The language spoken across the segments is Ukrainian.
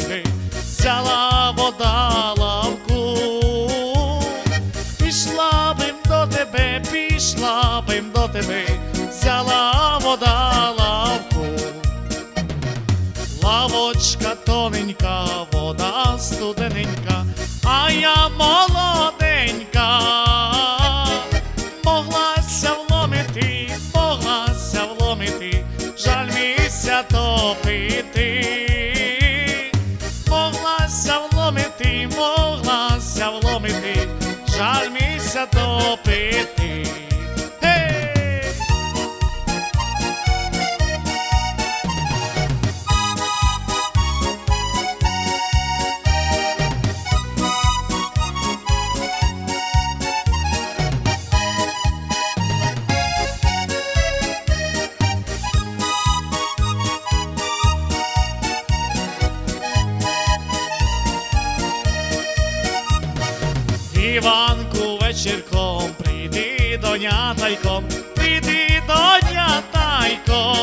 тебе, взяла вода лавку, пішла бим до тебе, пішла бим до тебе, взяла вода лавку. Лавочка тоненька, вода студененька, а я молоденька, місця топити. Гей! Вечірком, прийди до нятайком, прийди до нятайком.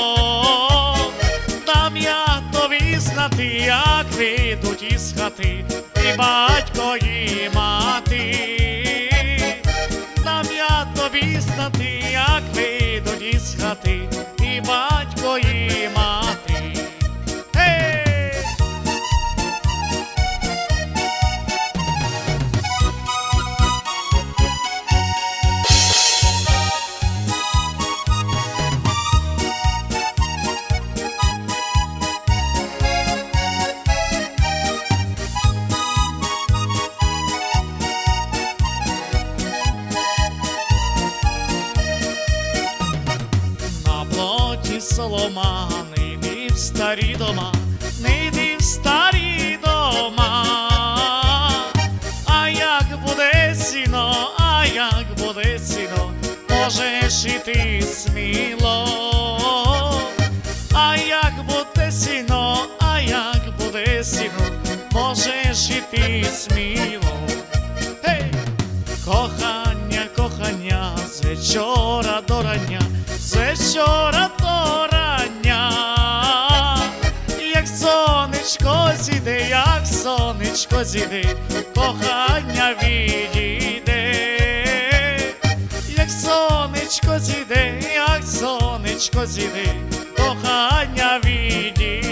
Дам я тобі знати, як вийдуть із хати, і батько і мати. Дам я тобі знати, як вийдуть із хати, і батько і мати. Солома, не в старі дома, не в старі дома. А як буде сіно, а як буде сіно, можеш іти сміло. А як буде сіно, а як буде сіно, можеш іти сміло. Гей! Кохання, кохання, з сонечко зійде, кохання відійде, як сонечко зійде, як сонечко зійде, кохання відійде.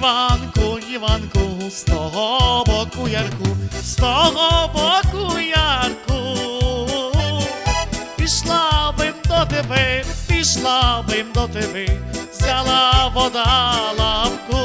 Іванку, Іванку, з того боку ярку, з того боку ярку, пішла бим до тебе, пішла бим до тебе, взяла вода лавку,